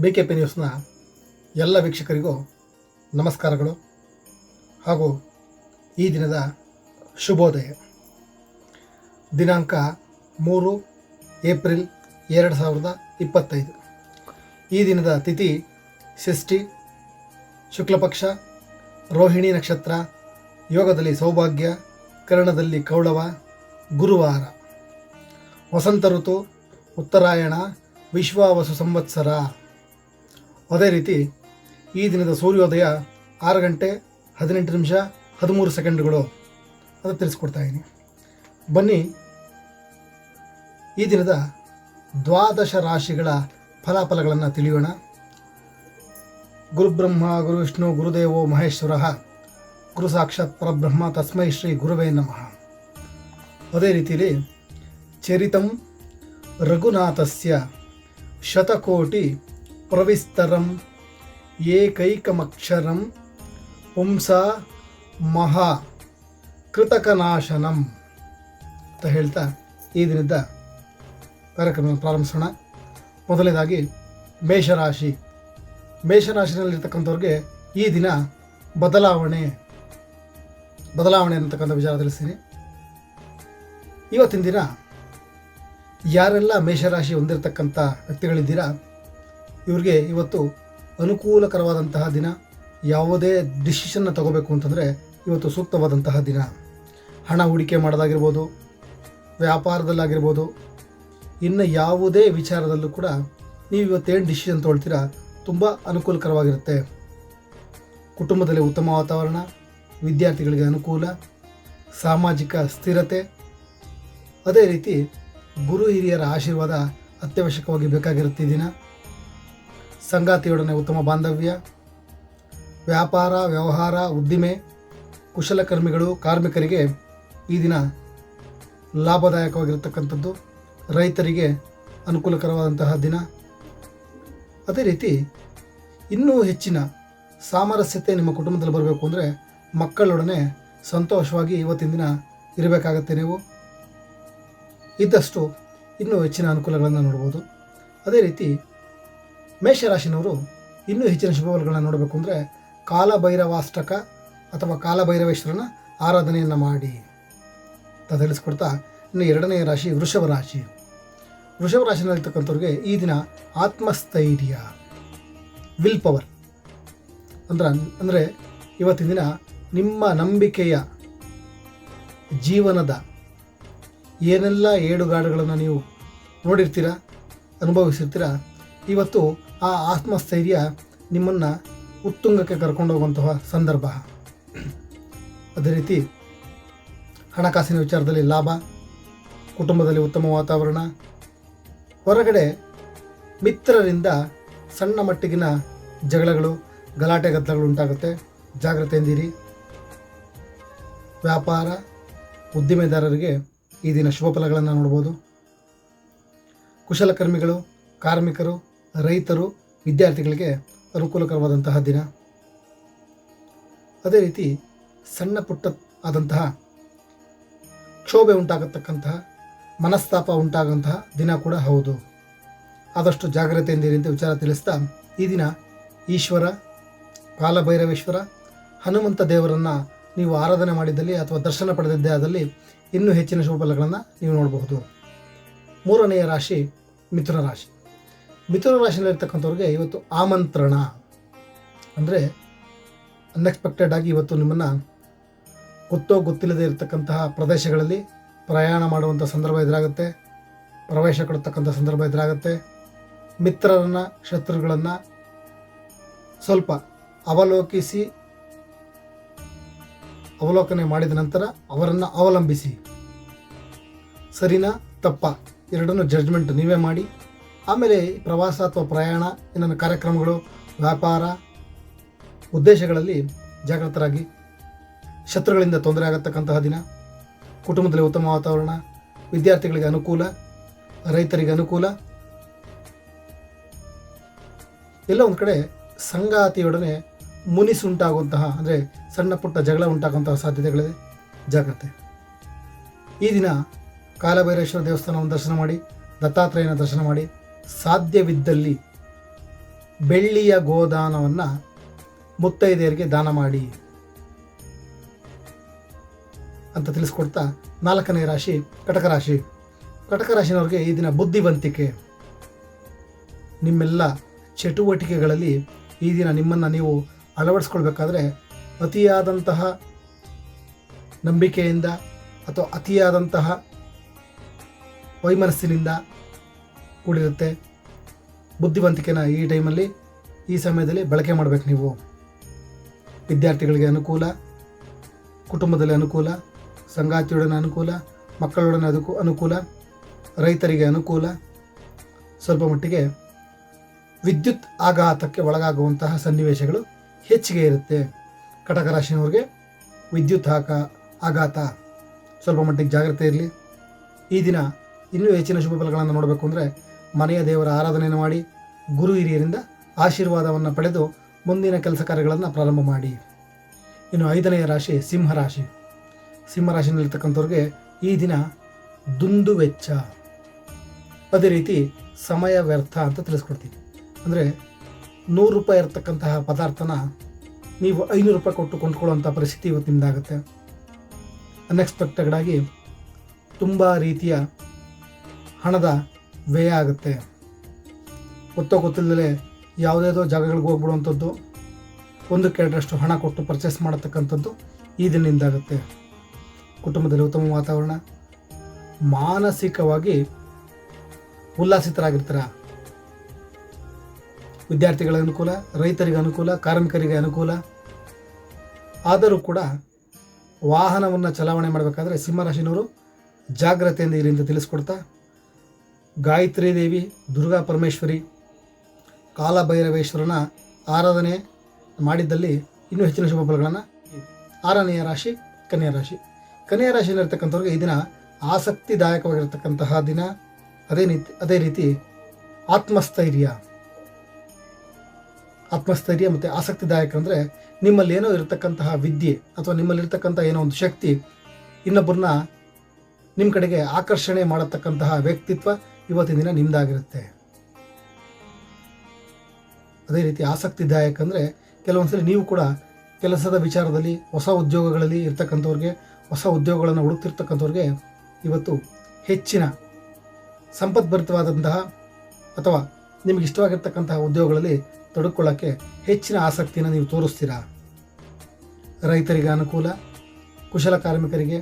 B P ನ್ಯೂಸ್ನ ಎಲ್ಲ ವೀಕ್ಷಕರಿಗೂ ನಮಸ್ಕಾರಗಳು ಹಾಗೂ ಈ ದಿನದ ಶುಭೋದಯ. ದಿನಾಂಕ ಮೂರು ಏಪ್ರಿಲ್ ಎರಡು ಸಾವಿರದ ಇಪ್ಪತ್ತೈದು. ಈ ದಿನದ ತಿಥಿ ಷಷ್ಠಿ, ಶುಕ್ಲಪಕ್ಷ, ರೋಹಿಣಿ ನಕ್ಷತ್ರ, ಯೋಗದಲ್ಲಿ ಸೌಭಾಗ್ಯ, ಕರ್ಣದಲ್ಲಿ ಕೌಳವ, ಗುರುವಾರ. ವಸಂತ ಋತು, ಉತ್ತರಾಯಣ ವಿಶ್ವಾವಸು ಸಂವತ್ಸರ. ಅದೇ ರೀತಿ ಈ ದಿನದ ಸೂರ್ಯೋದಯ ಆರು ಗಂಟೆ ಹದಿನೆಂಟು ನಿಮಿಷ ಹದಿಮೂರು ಸೆಕೆಂಡ್ಗಳು ಅದು ತಿಳಿಸ್ಕೊಡ್ತಾ ಇದ್ದೀನಿ. ಬನ್ನಿ, ಈ ದಿನದ ದ್ವಾದಶ ರಾಶಿಗಳ ಫಲಾಫಲಗಳನ್ನು ತಿಳಿಯೋಣ. ಗುರುಬ್ರಹ್ಮ, ಗುರು ವಿಷ್ಣು, ಗುರುದೇವೋ, ಮಹೇಶ್ವರ, ಗುರು ಸಾಕ್ಷಾತ್ ಪರಬ್ರಹ್ಮ, ತಸ್ಮೈ ಶ್ರೀ ಗುರುವೇ ನಮಃ. ಅದೇ ರೀತಿಯಲ್ಲಿ ಚರಿತಂ ರಘುನಾಥಸ್ಯ ಶತಕೋಟಿ ಪ್ರವಿಸ್ತರಂ, ಏಕೈಕಮಕ್ಷರಂ, ಪುಂಸ ಮಹಾ ಕೃತಕನಾಶನಂ ಅಂತ ಹೇಳ್ತಾ ಈ ದಿನದ ಕಾರ್ಯಕ್ರಮವನ್ನು ಪ್ರಾರಂಭಿಸೋಣ. ಮೊದಲನೇದಾಗಿ ಮೇಷರಾಶಿ. ಮೇಷರಾಶಿನಲ್ಲಿರ್ತಕ್ಕಂಥವ್ರಿಗೆ ಈ ದಿನ ಬದಲಾವಣೆ ಬದಲಾವಣೆ ಅನ್ನತಕ್ಕಂಥ ವಿಚಾರ ತಿಳಿಸ್ತೀನಿ. ಇವತ್ತಿನ ದಿನ ಯಾರೆಲ್ಲ ಮೇಷರಾಶಿ ಹೊಂದಿರತಕ್ಕಂಥ ವ್ಯಕ್ತಿಗಳಿದ್ದೀರಾ ಇವ್ರಿಗೆ ಇವತ್ತು ಅನುಕೂಲಕರವಾದಂತಹ ದಿನ, ಯಾವುದೇ ಡಿಸಿಷನ್ನ ತಗೋಬೇಕು ಅಂತಂದರೆ ಇವತ್ತು ಸೂಕ್ತವಾದಂತಹ ದಿನ. ಹಣ ಹೂಡಿಕೆ ಮಾಡೋದಾಗಿರ್ಬೋದು, ವ್ಯಾಪಾರದಲ್ಲಾಗಿರ್ಬೋದು, ಇನ್ನು ಯಾವುದೇ ವಿಚಾರದಲ್ಲೂ ಕೂಡ ನೀವು ಇವತ್ತೇನು ಡಿಸಿಷನ್ ತೊಗೊಳ್ತೀರಾ, ತುಂಬ ಅನುಕೂಲಕರವಾಗಿರುತ್ತೆ. ಕುಟುಂಬದಲ್ಲಿ ಉತ್ತಮ ವಾತಾವರಣ, ವಿದ್ಯಾರ್ಥಿಗಳಿಗೆ ಅನುಕೂಲ, ಸಾಮಾಜಿಕ ಸ್ಥಿರತೆ, ಅದೇ ರೀತಿ ಗುರು ಹಿರಿಯರ ಆಶೀರ್ವಾದ ಅತ್ಯವಶ್ಯಕವಾಗಿ ಬೇಕಾಗಿರುತ್ತೆ ದಿನ. ಸಂಗಾತಿಯೊಡನೆ ಉತ್ತಮ ಬಾಂಧವ್ಯ, ವ್ಯಾಪಾರ, ವ್ಯವಹಾರ, ಉದ್ದಿಮೆ, ಕುಶಲಕರ್ಮಿಗಳು, ಕಾರ್ಮಿಕರಿಗೆ ಈ ದಿನ ಲಾಭದಾಯಕವಾಗಿರತಕ್ಕಂಥದ್ದು. ರೈತರಿಗೆ ಅನುಕೂಲಕರವಾದಂತಹ ದಿನ. ಅದೇ ರೀತಿ ಇನ್ನೂ ಹೆಚ್ಚಿನ ಸಾಮರಸ್ಯತೆ ನಿಮ್ಮ ಕುಟುಂಬದಲ್ಲಿ ಬರಬೇಕು ಅಂದರೆ ಮಕ್ಕಳೊಡನೆ ಸಂತೋಷವಾಗಿ ಇವತ್ತಿನ ದಿನ ಇರಬೇಕಾಗತ್ತೆ ನೀವು. ಇದ್ದಷ್ಟು ಇನ್ನೂ ಹೆಚ್ಚಿನ ಅನುಕೂಲಗಳನ್ನು ನೋಡ್ಬೋದು. ಅದೇ ರೀತಿ ಮೇಷರಾಶಿನವರು ಇನ್ನೂ ಹೆಚ್ಚಿನ ಶುಭಗಳನ್ನು ನೋಡಬೇಕು ಅಂದರೆ ಕಾಲಭೈರವಾಷ್ಟಕ ಅಥವಾ ಕಾಲಭೈರವೇಶ್ವರನ ಆರಾಧನೆಯನ್ನು ಮಾಡಿ. ಅಂತ ತಿಳಿಸ್ಕೊಡ್ತಾ ಇನ್ನು ಎರಡನೇ ರಾಶಿ ವೃಷಭ ರಾಶಿ. ವೃಷಭ ರಾಶಿನಲ್ಲಿರ್ತಕ್ಕಂಥವ್ರಿಗೆ ಈ ದಿನ ಆತ್ಮಸ್ಥೈರ್ಯ ವಿಲ್ ಪವರ್ ಅಂದ್ರೆ ಅಂದರೆ ಇವತ್ತಿನ ದಿನ ನಿಮ್ಮ ನಂಬಿಕೆಯ ಜೀವನದ ಏನೆಲ್ಲ ಏಡುಗಾಡುಗಳನ್ನು ನೀವು ನೋಡಿರ್ತೀರ, ಅನುಭವಿಸಿರ್ತೀರ ಇವತ್ತು ಆ ಆತ್ಮಸ್ಥೈರ್ಯ ನಿಮ್ಮನ್ನು ಉತ್ತುಂಗಕ್ಕೆ ಕರ್ಕೊಂಡು ಹೋಗುವಂತಹ ಸಂದರ್ಭ. ಅದೇ ರೀತಿ ಹಣಕಾಸಿನ ವಿಚಾರದಲ್ಲಿ ಲಾಭ, ಕುಟುಂಬದಲ್ಲಿ ಉತ್ತಮ ವಾತಾವರಣ, ಹೊರಗಡೆ ಮಿತ್ರರಿಂದ ಸಣ್ಣ ಮಟ್ಟಿಗಿನ ಜಗಳಗಳು, ಗಲಾಟೆ ಗದ್ದಲಗಳು ಉಂಟಾಗುತ್ತೆ. ಜಾಗ್ರತೆಯಿಂದಿರಿ ವ್ಯಾಪಾರ, ಉದ್ದಿಮೆದಾರರಿಗೆ ಈ ದಿನ ಶುಭ ಫಲಗಳನ್ನು ನೋಡ್ಬೋದು. ಕುಶಲಕರ್ಮಿಗಳು, ಕಾರ್ಮಿಕರು ರೈತರು ವಿದ್ಯಾರ್ಥಿಗಳಿಗೆ ಅನುಕೂಲಕರವಾದಂತಹ ದಿನ. ಅದೇ ರೀತಿ ಸಣ್ಣ ಪುಟ್ಟ ಆದಂತಹ ಕ್ಷೋಭೆ ಉಂಟಾಗತಕ್ಕಂತಹ ಮನಸ್ತಾಪ ಉಂಟಾಗಂತಹ ದಿನ ಕೂಡ ಹೌದು. ಆದಷ್ಟು ಜಾಗ್ರತೆಯಿಂದಿರಿ ಅಂತ ವಿಚಾರ ತಿಳಿಸ್ತಾ ಈ ದಿನ ಈಶ್ವರ ಕಾಲಭೈರವೇಶ್ವರ ಹನುಮಂತ ದೇವರನ್ನು ನೀವು ಆರಾಧನೆ ಮಾಡಿದ್ದಲ್ಲಿ ಅಥವಾ ದರ್ಶನ ಪಡೆದಿದ್ದೇ ಆದಲ್ಲಿ ಇನ್ನೂ ಹೆಚ್ಚಿನ ಶುಭ ಫಲಗಳನ್ನು ನೀವು ನೋಡಬಹುದು. ಮೂರನೆಯ ರಾಶಿ ಮಿಥುನ ರಾಶಿ. ಮಿಥುನ ರಾಶಿಯಲ್ಲಿರ್ತಕ್ಕಂಥವ್ರಿಗೆ ಇವತ್ತು ಆಮಂತ್ರಣ. ಅಂದರೆ ಅನ್ಎಕ್ಸ್ಪೆಕ್ಟೆಡ್ ಆಗಿ ಇವತ್ತು ನಿಮ್ಮನ್ನು ಗೊತ್ತೋ ಗೊತ್ತಿಲ್ಲದೆ ಇರತಕ್ಕಂತಹ ಪ್ರದೇಶಗಳಲ್ಲಿ ಪ್ರಯಾಣ ಮಾಡುವಂಥ ಸಂದರ್ಭ ಎದುರಾಗುತ್ತೆ. ಪ್ರವೇಶ ಕೊಡ್ತಕ್ಕಂಥ ಸಂದರ್ಭ ಎದುರಾಗುತ್ತೆ. ಮಿತ್ರರನ್ನು, ಶತ್ರುಗಳನ್ನು ಸ್ವಲ್ಪ ಅವಲೋಕಿಸಿ, ಅವಲೋಕನೆ ಮಾಡಿದ ನಂತರ ಅವರನ್ನು ಅವಲಂಬಿಸಿ. ಸರಿನಾ, ತಪ್ಪ, ಎರಡನ್ನೂ ಜಡ್ಜ್ಮೆಂಟ್ ನೀವೇ ಮಾಡಿ. ಆಮೇಲೆ ಪ್ರವಾಸ ಅಥವಾ ಪ್ರಯಾಣ, ಇನ್ನೊಂದು ಕಾರ್ಯಕ್ರಮಗಳು, ವ್ಯಾಪಾರ ಉದ್ದೇಶಗಳಲ್ಲಿ ಜಾಗೃತರಾಗಿ ಶತ್ರುಗಳಿಂದ ತೊಂದರೆ ಆಗತಕ್ಕಂತಹ ದಿನ, ಕುಟುಂಬದಲ್ಲಿ ಉತ್ತಮ ವಾತಾವರಣ, ವಿದ್ಯಾರ್ಥಿಗಳಿಗೆ ಅನುಕೂಲ, ರೈತರಿಗೆ ಅನುಕೂಲ. ಎಲ್ಲ ಒಂದು ಕಡೆ ಸಂಗಾತಿಯೊಡನೆ ಮುನಿಸುಂಟಾಗುವಂತಹ, ಅಂದರೆ ಸಣ್ಣ ಪುಟ್ಟ ಜಗಳ ಉಂಟಾಗುವಂತಹ ಸಾಧ್ಯತೆಗಳಿದೆ. ಜಾಗ್ರತೆ. ಈ ದಿನ ಕಾಲಭೈರೇಶ್ವರ ದೇವಸ್ಥಾನವನ್ನು ದರ್ಶನ ಮಾಡಿ, ದತ್ತಾತ್ರೇಯನ ದರ್ಶನ ಮಾಡಿ ಸಾಧ್ಯವಿದ್ದಲ್ಲಿ ಬೆಳ್ಳಿಯ ಗೋದಾನವನ್ನು ಮುತ್ತೈದೆಯರಿಗೆ ದಾನ ಮಾಡಿ ಅಂತ ತಿಳಿಸ್ಕೊಡ್ತಾ ನಾಲ್ಕನೇ ರಾಶಿ, ಕಟಕ ರಾಶಿ. ಕಟಕ ರಾಶಿನವ್ರಿಗೆ ಈ ದಿನ ಬುದ್ಧಿವಂತಿಕೆ. ನಿಮ್ಮೆಲ್ಲ ಚಟುವಟಿಕೆಗಳಲ್ಲಿ ಈ ದಿನ ನಿಮ್ಮನ್ನು ನೀವು ಅಳವಡಿಸ್ಕೊಳ್ಬೇಕಾದ್ರೆ ಅತಿಯಾದಂತಹ ನಂಬಿಕೆಯಿಂದ ಅಥವಾ ಅತಿಯಾದಂತಹ ವೈಮನಸ್ಸಿನಿಂದ ಕೂಡಿರುತ್ತೆ. ಬುದ್ಧಿವಂತಿಕೆನ ಈ ಟೈಮಲ್ಲಿ, ಈ ಸಮಯದಲ್ಲಿ ಬಳಕೆ ಮಾಡಬೇಕು ನೀವು. ವಿದ್ಯಾರ್ಥಿಗಳಿಗೆ ಅನುಕೂಲ, ಕುಟುಂಬದಲ್ಲಿ ಅನುಕೂಲ, ಸಂಗಾತಿಯೊಡನೆ ಅನುಕೂಲ, ಮಕ್ಕಳೊಡನೆ ಅದಕ್ಕೂ ಅನುಕೂಲ, ರೈತರಿಗೆ ಅನುಕೂಲ, ಸ್ವಲ್ಪ ಮಟ್ಟಿಗೆ ವಿದ್ಯುತ್ ಆಘಾತಕ್ಕೆ ಒಳಗಾಗುವಂತಹ ಸನ್ನಿವೇಶಗಳು ಹೆಚ್ಚಿಗೆ ಇರುತ್ತೆ. ಕಟಕ ರಾಶಿನವ್ರಿಗೆ ವಿದ್ಯುತ್ ಹಾಕ ಆಘಾತ, ಸ್ವಲ್ಪ ಮಟ್ಟಿಗೆ ಜಾಗ್ರತೆ ಇರಲಿ. ಈ ದಿನ ಇನ್ನೂ ಹೆಚ್ಚಿನ ಶುಭ ಫಲಗಳನ್ನು ನೋಡಬೇಕು ಅಂದರೆ ಮನೆಯ ದೇವರ ಆರಾಧನೆಯನ್ನು ಮಾಡಿ ಗುರು ಹಿರಿಯರಿಂದ ಆಶೀರ್ವಾದವನ್ನು ಪಡೆದು ಮುಂದಿನ ಕೆಲಸ ಕಾರ್ಯಗಳನ್ನು ಪ್ರಾರಂಭ ಮಾಡಿ. ಇನ್ನು ಐದನೆಯ ರಾಶಿ ಸಿಂಹರಾಶಿ ಸಿಂಹರಾಶಿನಲ್ಲಿರ್ತಕ್ಕಂಥವ್ರಿಗೆ ಸಿಂಹ ರಾಶಿನಲ್ಲಿರ್ತಕ್ಕಂಥವ್ರಿಗೆ ಈ ದಿನ ದುಂದು ವೆಚ್ಚ. ಅದೇ ರೀತಿ ಸಮಯ ವ್ಯರ್ಥ ಅಂತ ತಿಳಿಸ್ಕೊಡ್ತೀನಿ. ಅಂದರೆ ನೂರು ರೂಪಾಯಿ ಇರತಕ್ಕಂತಹ ಪದಾರ್ಥನ ನೀವು ಐನೂರು ರೂಪಾಯಿ ಕೊಟ್ಟು ಕೊಂಡ್ಕೊಳ್ಳುವಂಥ ಪರಿಸ್ಥಿತಿ ಇವತ್ತು ನಿಮ್ಮದಾಗುತ್ತೆ ಅನ್ಎಕ್ಸ್ಪೆಕ್ಟೆಡ್ ಆಗಿ ತುಂಬ ರೀತಿಯ ಹಣದ ವ್ಯಯ ಆಗುತ್ತೆ. ಗೊತ್ತೋ ಗೊತ್ತಿಲ್ಲದೆ ಯಾವುದೇದೋ ಜಾಗಗಳಿಗೆ ಹೋಗ್ಬಿಡುವಂಥದ್ದು, ಒಂದು ಕೆರಡರಷ್ಟು ಹಣ ಕೊಟ್ಟು ಪರ್ಚೇಸ್ ಮಾಡತಕ್ಕಂಥದ್ದು ಈ ದಿನದಿಂದಾಗುತ್ತೆ ಕುಟುಂಬದಲ್ಲಿ ಉತ್ತಮ ವಾತಾವರಣ, ಮಾನಸಿಕವಾಗಿ ಉಲ್ಲಾಸಿತರಾಗಿರ್ತಾರ. ವಿದ್ಯಾರ್ಥಿಗಳ ಅನುಕೂಲ, ರೈತರಿಗೆ ಅನುಕೂಲ, ಕಾರ್ಮಿಕರಿಗೆ ಅನುಕೂಲ. ಆದರೂ ಕೂಡ ವಾಹನವನ್ನು ಚಲಾವಣೆ ಮಾಡಬೇಕಾದ್ರೆ ಸಿಂಹರಾಶಿನವರು ಜಾಗ್ರತೆಯಿಂದ ಅಂತ ತಿಳಿಸ್ಕೊಡ್ತಾ ಗಾಯತ್ರಿ ದೇವಿ, ದುರ್ಗಾ ಪರಮೇಶ್ವರಿ, ಕಾಲಭೈರವೇಶ್ವರನ ಆರಾಧನೆ ಮಾಡಿದ್ದಲ್ಲಿ ಇನ್ನೂ ಹೆಚ್ಚಿನ ಶುಭ ಫಲಗಳನ್ನು ಆರನೆಯ ರಾಶಿ, ಕನ್ಯಾ ರಾಶಿ. ಕನ್ಯಾ ರಾಶಿಯಲ್ಲಿರ್ತಕ್ಕಂಥವ್ರಿಗೆ ಈ ದಿನ ಆಸಕ್ತಿದಾಯಕವಾಗಿರ್ತಕ್ಕಂತಹ ದಿನ. ಅದೇ ರೀತಿ ಅದೇ ರೀತಿ ಆತ್ಮಸ್ಥೈರ್ಯ. ಆತ್ಮಸ್ಥೈರ್ಯ ಮತ್ತು ಆಸಕ್ತಿದಾಯಕ ಅಂದರೆ ನಿಮ್ಮಲ್ಲಿ ಏನೋ ಇರತಕ್ಕಂತಹ ವಿದ್ಯೆ ಅಥವಾ ನಿಮ್ಮಲ್ಲಿರ್ತಕ್ಕಂಥ ಏನೋ ಒಂದು ಶಕ್ತಿ ಇನ್ನೊಬ್ಬರನ್ನ ನಿಮ್ಮ ಕಡೆಗೆ ಆಕರ್ಷಣೆ ಮಾಡತಕ್ಕಂತಹ ವ್ಯಕ್ತಿತ್ವ ಇವತ್ತಿನ ದಿನ ನಿಮ್ಮದಾಗಿರುತ್ತೆ ಅದೇ ರೀತಿ ಆಸಕ್ತಿದಾಯಕ ಅಂದರೆ ಕೆಲವೊಂದ್ಸಲಿ ನೀವು ಕೂಡ ಕೆಲಸದ ವಿಚಾರದಲ್ಲಿ, ಹೊಸ ಉದ್ಯೋಗಗಳಲ್ಲಿ ಇರ್ತಕ್ಕಂಥವ್ರಿಗೆ, ಹೊಸ ಉದ್ಯೋಗಗಳನ್ನು ಹುಡುಕ್ತಿರ್ತಕ್ಕಂಥವ್ರಿಗೆ ಇವತ್ತು ಹೆಚ್ಚಿನ ಸಂಪದ್ಭರಿತವಾದಂತಹ ಅಥವಾ ನಿಮಗೆ ಇಷ್ಟವಾಗಿರ್ತಕ್ಕಂತಹ ಉದ್ಯೋಗಗಳಲ್ಲಿ ತೊಡಕೊಳ್ಳೋಕ್ಕೆ ಹೆಚ್ಚಿನ ಆಸಕ್ತಿಯನ್ನು ನೀವು ತೋರಿಸ್ತೀರಾ? ರೈತರಿಗೆ ಅನುಕೂಲ, ಕುಶಲ ಕಾರ್ಮಿಕರಿಗೆ,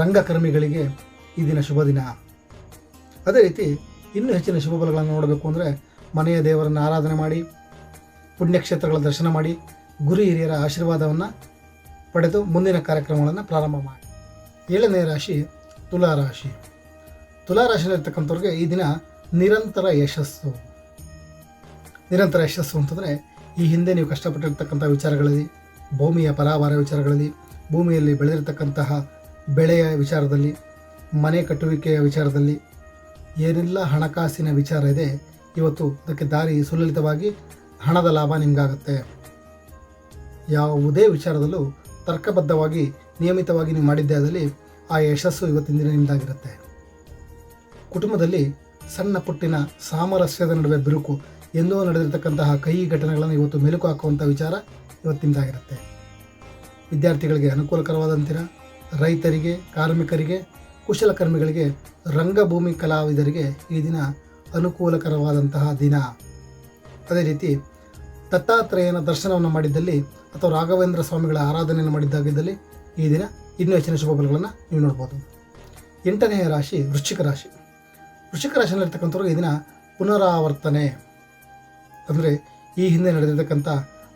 ರಂಗಕರ್ಮಿಗಳಿಗೆ ಈ ದಿನ ಶುಭ ದಿನ ಅದೇ ರೀತಿ ಇನ್ನೂ ಹೆಚ್ಚಿನ ಶುಭ ಫಲಗಳನ್ನು ನೋಡಬೇಕು ಅಂದರೆ ಮನೆಯ ದೇವರನ್ನು ಆರಾಧನೆ ಮಾಡಿ, ಪುಣ್ಯಕ್ಷೇತ್ರಗಳ ದರ್ಶನ ಮಾಡಿ, ಗುರು ಹಿರಿಯರ ಆಶೀರ್ವಾದವನ್ನು ಪಡೆದು ಮುಂದಿನ ಕಾರ್ಯಕ್ರಮಗಳನ್ನು ಪ್ರಾರಂಭ ಮಾಡಿ. ಏಳನೇ ರಾಶಿ ತುಲಾರಾಶಿ ರಾಶಿ. ತುಲಾ ರಾಶಿಯಲ್ಲಿರ್ತಕ್ಕಂಥವ್ರಿಗೆ ಈ ದಿನ ನಿರಂತರ ಯಶಸ್ಸು. ನಿರಂತರ ಯಶಸ್ಸು ಅಂತಂದರೆ ಈ ಹಿಂದೆ ನೀವು ಕಷ್ಟಪಟ್ಟಿರ್ತಕ್ಕಂಥ ವಿಚಾರಗಳಲ್ಲಿ, ಭೂಮಿಯ ಪರಾಭಾರ ವಿಚಾರಗಳಲ್ಲಿ, ಭೂಮಿಯಲ್ಲಿ ಬೆಳೆದಿರ್ತಕ್ಕಂತಹ ಬೆಳೆಯ ವಿಚಾರದಲ್ಲಿ, ಮನೆ ಕಟ್ಟುವಿಕೆಯ ವಿಚಾರದಲ್ಲಿ ಏನೆಲ್ಲ ಹಣಕಾಸಿನ ವಿಚಾರ ಇದೆ, ಇವತ್ತು ಅದಕ್ಕೆ ದಾರಿ ಸುಲಲಿತವಾಗಿ ಹಣದ ಲಾಭ ನಿಮಗಾಗುತ್ತೆ. ಯಾವುದೇ ವಿಚಾರದಲ್ಲೂ ತರ್ಕಬದ್ಧವಾಗಿ, ನಿಯಮಿತವಾಗಿ ನೀವು ಮಾಡಿದ್ದೇ ಆದಲ್ಲಿ ಆ ಯಶಸ್ಸು ಇವತ್ತಿನ ದಿನ ನಿಮ್ಮದಾಗಿರುತ್ತೆ ಕುಟುಂಬದಲ್ಲಿ ಸಣ್ಣ ಪುಟ್ಟಿನ ಸಾಮರಸ್ಯದ ನಡುವೆ ಬಿರುಕು ಎಂದೋ ನಡೆದಿರತಕ್ಕಂತಹ ಕಹಿ ಘಟನೆಗಳನ್ನು ಇವತ್ತು ಮೆಲುಕು ಹಾಕುವಂಥ ವಿಚಾರ ಇವತ್ತಿಂದಾಗಿರುತ್ತೆ ವಿದ್ಯಾರ್ಥಿಗಳಿಗೆ ಅನುಕೂಲಕರವಾದಂತಿರ ರೈತರಿಗೆ, ಕಾರ್ಮಿಕರಿಗೆ ಕುಶಲಕರ್ಮಿಗಳಿಗೆ ರಂಗಭೂಮಿ ಕಲಾವಿದರಿಗೆ ಈ ದಿನ ಅನುಕೂಲಕರವಾದಂತಹ ದಿನ. ಅದೇ ರೀತಿ ದತ್ತಾತ್ರೇಯನ ದರ್ಶನವನ್ನು ಮಾಡಿದ್ದಲ್ಲಿ ಅಥವಾ ರಾಘವೇಂದ್ರ ಸ್ವಾಮಿಗಳ ಆರಾಧನೆಯನ್ನು ಮಾಡಿದ್ದಾಗಿದ್ದಲ್ಲಿ ಈ ದಿನ ಇನ್ನೂ ಹೆಚ್ಚಿನ ಶುಭ ಫಲಗಳನ್ನು ನೀವು ನೋಡ್ಬೋದು. ಎಂಟನೆಯ ರಾಶಿ ವೃಶ್ಚಿಕ ರಾಶಿ. ವೃಶ್ಚಿಕ ರಾಶಿಯಲ್ಲಿರ್ತಕ್ಕಂಥವ್ರು ಈ ದಿನ ಪುನರಾವರ್ತನೆ. ಅಂದರೆ ಈ ಹಿಂದೆ ನಡೆದಿರ್ತಕ್ಕಂಥ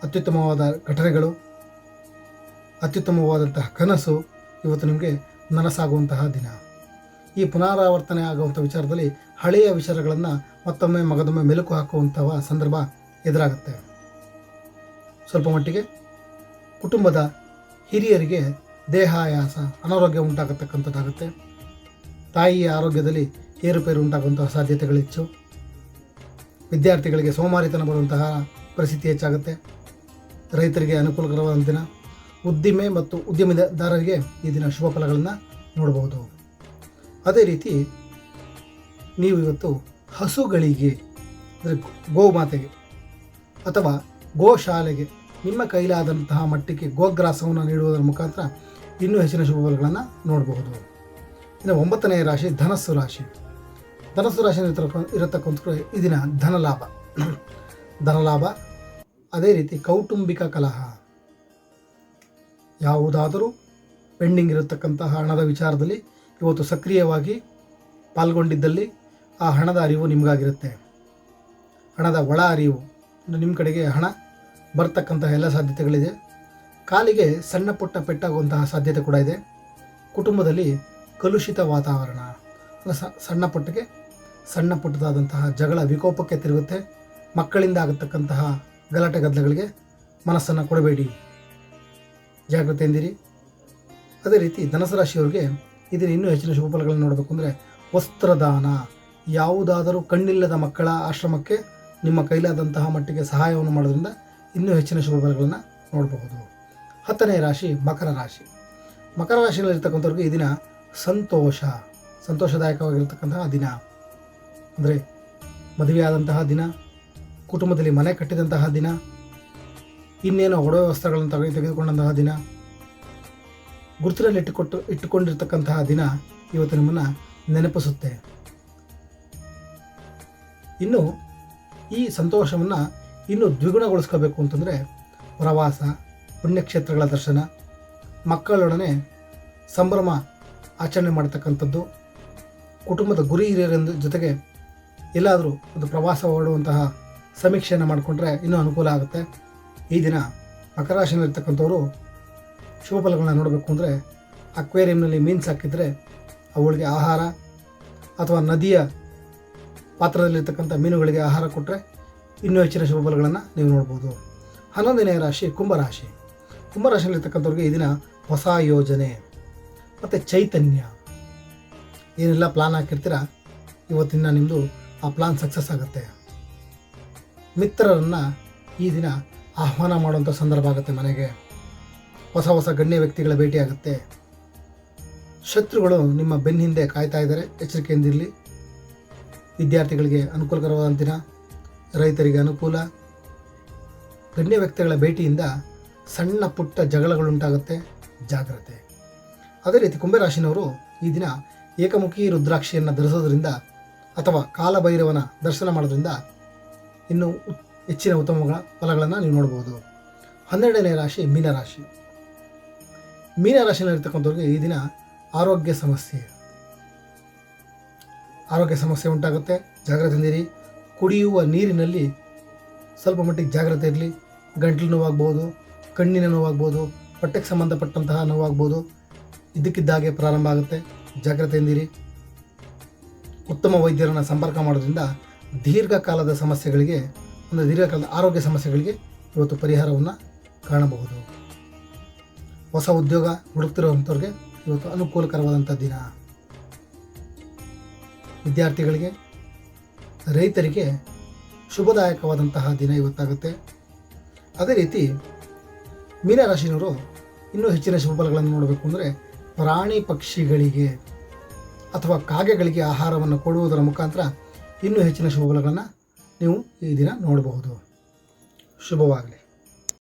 ಅತ್ಯುತ್ತಮವಾದ ಘಟನೆಗಳು, ಅತ್ಯುತ್ತಮವಾದಂತಹ ಕನಸು ಇವತ್ತು ನಿಮಗೆ ನನಸಾಗುವಂತಹ ದಿನ. ಈ ಪುನರಾವರ್ತನೆ ಆಗುವಂಥ ವಿಚಾರದಲ್ಲಿ ಹಳೆಯ ವಿಚಾರಗಳನ್ನು ಮತ್ತೊಮ್ಮೆ ಮಗದೊಮ್ಮೆ ಮೆಲುಕು ಹಾಕುವಂತಹ ಸಂದರ್ಭ ಎದುರಾಗುತ್ತೆ. ಸ್ವಲ್ಪ ಮಟ್ಟಿಗೆ ಕುಟುಂಬದ ಹಿರಿಯರಿಗೆ ದೇಹಾಯಾಸ, ಅನಾರೋಗ್ಯ ಉಂಟಾಗತಕ್ಕಂಥದ್ದಾಗುತ್ತೆ. ತಾಯಿಯ ಆರೋಗ್ಯದಲ್ಲಿ ಏರುಪೇರು ಉಂಟಾಗುವಂತಹ ಸಾಧ್ಯತೆಗಳು ಹೆಚ್ಚು ವಿದ್ಯಾರ್ಥಿಗಳಿಗೆ ಸೋಮಾರಿತನ ಬರುವಂತಹ ಪರಿಸ್ಥಿತಿ ಹೆಚ್ಚಾಗುತ್ತೆ. ರೈತರಿಗೆ ಅನುಕೂಲಕರವಾದ ದಿನ. ಉದ್ದಿಮೆ ಮತ್ತು ಉದ್ಯಮದಾರರಿಗೆ ಈ ದಿನ ಶುಭ ಫಲಗಳನ್ನು ನೋಡಬಹುದು. ಅದೇ ರೀತಿ ನೀವು ಇವತ್ತು ಹಸುಗಳಿಗೆ, ಅಂದರೆ ಗೋಮಾತೆಗೆ ಅಥವಾ ಗೋಶಾಲೆಗೆ ನಿಮ್ಮ ಕೈಲಾದಂತಹ ಮಟ್ಟಿಗೆ ಗೋಗ್ರಾಸವನ್ನು ನೀಡುವುದರ ಮುಖಾಂತರ ಇನ್ನೂ ಹೆಚ್ಚಿನ ಶುಭ ಫಲಗಳನ್ನು ನೋಡಬಹುದು. ಇನ್ನು ಒಂಬತ್ತನೆಯ ರಾಶಿ ಧನಸ್ಸು ರಾಶಿ. ಧನಸ್ಸು ರಾಶಿ ಇರತಕ್ಕಂಥ ಈ ದಿನ ಧನಲಾಭ. ಧನಲಾಭ, ಅದೇ ರೀತಿ ಕೌಟುಂಬಿಕ ಕಲಹ ಯಾವುದಾದರೂ ಪೆಂಡಿಂಗ್ ಇರತಕ್ಕಂತಹ ಹಣದ ವಿಚಾರದಲ್ಲಿ ಇವತ್ತು ಸಕ್ರಿಯವಾಗಿ ಪಾಲ್ಗೊಂಡಿದ್ದಲ್ಲಿ ಆ ಹಣದ ಅರಿವು ನಿಮಗಾಗಿರುತ್ತೆ. ಹಣದ ಒಳ ಅರಿವು ನಿಮ್ಮ ಕಡೆಗೆ ಹಣ ಬರ್ತಕ್ಕಂತಹ ಎಲ್ಲ ಸಾಧ್ಯತೆಗಳಿದೆ. ಕಾಲಿಗೆ ಸಣ್ಣ ಪುಟ್ಟ ಪೆಟ್ಟಾಗುವಂತಹ ಸಾಧ್ಯತೆ ಕೂಡ ಇದೆ. ಕುಟುಂಬದಲ್ಲಿ ಕಲುಷಿತ ವಾತಾವರಣ ಸಣ್ಣ ಪುಟ್ಟಗೆ ಸಣ್ಣ ಪುಟ್ಟದಾದಂತಹ ಜಗಳ ವಿಕೋಪಕ್ಕೆ ತಿರುಗುತ್ತೆ. ಮಕ್ಕಳಿಂದ ಆಗತಕ್ಕಂತಹ ಗಲಾಟೆ ಗದ್ದಲಗಳಿಗೆ ಮನಸ್ಸನ್ನು ಕೊಡಬೇಡಿ. ಜಾಗ್ರತೆಯಿಂದಿರಿ ಅದೇ ರೀತಿ ಧನಸು ರಾಶಿಯವರಿಗೆ ಇದರ ಇನ್ನೂ ಹೆಚ್ಚಿನ ಶುಭ ಫಲಗಳನ್ನು ನೋಡಬೇಕು ಅಂದರೆ ವಸ್ತ್ರದಾನ. ಯಾವುದಾದರೂ ಕಣ್ಣಿಲ್ಲದ ಮಕ್ಕಳ ಆಶ್ರಮಕ್ಕೆ ನಿಮ್ಮ ಕೈಲಾದಂತಹ ಮಟ್ಟಿಗೆ ಸಹಾಯವನ್ನು ಮಾಡೋದ್ರಿಂದ ಇನ್ನೂ ಹೆಚ್ಚಿನ ಶುಭ ಫಲಗಳನ್ನು ನೋಡಬಹುದು. ಹತ್ತನೇ ರಾಶಿ ಮಕರ ರಾಶಿ. ಮಕರ ರಾಶಿಯಲ್ಲಿರ್ತಕ್ಕಂಥವ್ರಿಗೆ ಈ ದಿನ ಸಂತೋಷ, ಸಂತೋಷದಾಯಕವಾಗಿರ್ತಕ್ಕಂತಹ ದಿನ. ಅಂದರೆ ಮದುವೆಯಾದಂತಹ ದಿನ, ಕುಟುಂಬದಲ್ಲಿ ಮನೆ ಕಟ್ಟಿದಂತಹ ದಿನ ಇನ್ನೇನು ಒಡವೆ ವಸ್ತ್ರಗಳನ್ನು ತೆಗೆ ತೆಗೆದುಕೊಂಡಂತಹ ದಿನ? ಗುರುತಿನಲ್ಲಿ ಇಟ್ಟುಕೊಟ್ಟು, ಇಟ್ಟುಕೊಂಡಿರ್ತಕ್ಕಂತಹ ದಿನ ಇವತ್ತು ನಿಮ್ಮನ್ನು ನೆನಪಿಸುತ್ತೆ. ಇನ್ನು ಈ ಸಂತೋಷವನ್ನು ಇನ್ನೂ ದ್ವಿಗುಣಗೊಳಿಸ್ಕೋಬೇಕು ಅಂತಂದರೆ ಪ್ರವಾಸ, ಪುಣ್ಯಕ್ಷೇತ್ರಗಳ ದರ್ಶನ, ಮಕ್ಕಳೊಡನೆ ಸಂಭ್ರಮ ಆಚರಣೆ ಮಾಡತಕ್ಕಂಥದ್ದು, ಕುಟುಂಬದ ಗುರಿ ಹಿರಿಯರ ಜೊತೆಗೆ ಎಲ್ಲಾದರೂ ಒಂದು ಪ್ರವಾಸ ಹೊರಡುವಂತಹ ಸಮೀಕ್ಷೆಯನ್ನು ಮಾಡಿಕೊಂಡ್ರೆ ಇನ್ನೂ ಅನುಕೂಲ ಆಗುತ್ತೆ. ಈ ದಿನ ಮಕರ ರಾಶಿಯಲ್ಲಿರ್ತಕ್ಕಂಥವರು ಶುಭ ಫಲಗಳನ್ನ ನೋಡಬೇಕು ಅಂದರೆ ಅಕ್ವೇರಿಯಂನಲ್ಲಿ ಮೀನು ಸಾಕಿದರೆ ಅವುಗಳಿಗೆ ಆಹಾರ ಅಥವಾ ನದಿಯ ಪಾತ್ರದಲ್ಲಿರ್ತಕ್ಕಂಥ ಮೀನುಗಳಿಗೆ ಆಹಾರ ಕೊಟ್ಟರೆ ಇನ್ನೂ ಹೆಚ್ಚಿನ ಶುಭ ಫಲಗಳನ್ನು ನೀವು ನೋಡ್ಬೋದು. ಹನ್ನೊಂದನೇ ರಾಶಿ ಕುಂಭರಾಶಿ ಕುಂಭರಾಶಿಯಲ್ಲಿರ್ತಕ್ಕಂಥವ್ರಿಗೆ ಈ ದಿನ ಹೊಸ ಯೋಜನೆ ಮತ್ತು ಚೈತನ್ಯ. ಏನೆಲ್ಲ ಪ್ಲಾನ್ ಹಾಕಿರ್ತೀರ? ಇವತ್ತಿನ ನಿಮ್ಮದು ಆ ಪ್ಲಾನ್ ಸಕ್ಸಸ್ ಆಗುತ್ತೆ. ಮಿತ್ರರನ್ನು ಈ ದಿನ ಆಹ್ವಾನ ಮಾಡುವಂಥ ಸಂದರ್ಭ ಆಗುತ್ತೆ ಮನೆಗೆ. ಹೊಸ ಹೊಸ ಗಣ್ಯ ವ್ಯಕ್ತಿಗಳ ಭೇಟಿ ಆಗುತ್ತೆ. ಶತ್ರುಗಳು ನಿಮ್ಮ ಬೆನ್ನ ಹಿಂದೆ ಕಾಯ್ತಾ ಇದ್ದಾರೆ ಎಚ್ಚರಿಕೆಯಿಂದಿರಲಿ ವಿದ್ಯಾರ್ಥಿಗಳಿಗೆ ಅನುಕೂಲಕರವಾದ ದಿನ, ರೈತರಿಗೆ ಅನುಕೂಲ. ಗಣ್ಯ ವ್ಯಕ್ತಿಗಳ ಭೇಟಿಯಿಂದ ಸಣ್ಣ ಪುಟ್ಟ ಜಗಳಗಳುಂಟಾಗುತ್ತೆ, ಜಾಗ್ರತೆ. ಅದೇ ರೀತಿ ಕುಂಭರಾಶಿನವರು ಈ ದಿನ ಏಕಮುಖಿ ರುದ್ರಾಕ್ಷಿಯನ್ನು ಧರಿಸೋದ್ರಿಂದ ಅಥವಾ ಕಾಲಭೈರವನ ದರ್ಶನ ಮಾಡೋದ್ರಿಂದ ಇನ್ನೂ ಹೆಚ್ಚಿನ ಉತ್ತಮಗಳ ಫಲಗಳನ್ನು ನೀವು ನೋಡ್ಬೋದು. ಹನ್ನೆರಡನೇ ರಾಶಿ ಮೀನರಾಶಿ. ಮೀನರಾಶಿಯಲ್ಲಿರ್ತಕ್ಕಂಥವ್ರಿಗೆ ಈ ದಿನ ಆರೋಗ್ಯ ಸಮಸ್ಯೆ. ಆರೋಗ್ಯ ಸಮಸ್ಯೆ ಉಂಟಾಗುತ್ತೆ. ಜಾಗ್ರತೆಯಿಂದಿರಿ ಕುಡಿಯುವ ನೀರಿನಲ್ಲಿ ಸ್ವಲ್ಪ ಮಟ್ಟಿಗೆ ಜಾಗ್ರತೆ ಇರಲಿ. ಗಂಟ್ಲು ನೋವಾಗ್ಬೋದು, ಕಣ್ಣಿನ ನೋವಾಗ್ಬೋದು ಹೊಟ್ಟೆಗೆ ಸಂಬಂಧಪಟ್ಟಂತಹ ನೋವಾಗ್ಬೋದು. ಇದ್ದಕ್ಕಿದ್ದಾಗೆ ಪ್ರಾರಂಭ ಆಗುತ್ತೆ. ಜಾಗ್ರತೆಯಿಂದಿರಿ ಉತ್ತಮ ವೈದ್ಯರನ್ನು ಸಂಪರ್ಕ ಮಾಡೋದ್ರಿಂದ ದೀರ್ಘಕಾಲದ ಸಮಸ್ಯೆಗಳಿಗೆ ಒಂದು ದೀರ್ಘಕಾಲದ ಆರೋಗ್ಯ ಸಮಸ್ಯೆಗಳಿಗೆ ಇವತ್ತು ಪರಿಹಾರವನ್ನು ಕಾಣಬಹುದು. ಹೊಸ ಉದ್ಯೋಗ ಹುಡುಕ್ತಿರುವಂಥವ್ರಿಗೆ ಇವತ್ತು ಅನುಕೂಲಕರವಾದಂಥ ದಿನ. ವಿದ್ಯಾರ್ಥಿಗಳಿಗೆ, ರೈತರಿಗೆ ಶುಭದಾಯಕವಾದಂತಹ ದಿನ ಇವತ್ತಾಗುತ್ತೆ. ಅದೇ ರೀತಿ ಮೀನರಾಶಿನವರು ಇನ್ನೂ ಹೆಚ್ಚಿನ ಶುಭ ಫಲಗಳನ್ನು ನೋಡಬೇಕು ಅಂದರೆ ಪ್ರಾಣಿ ಪಕ್ಷಿಗಳಿಗೆ ಅಥವಾ ಕಾಗೆಗಳಿಗೆ ಆಹಾರವನ್ನು ಕೊಡುವುದರ ಮುಖಾಂತರ ಇನ್ನೂ ಹೆಚ್ಚಿನ ಶುಭ ಫಲಗಳನ್ನು ನೀವು ಈ ದಿನ ನೋಡಬಹುದು. ಶುಭವಾಗಲಿ.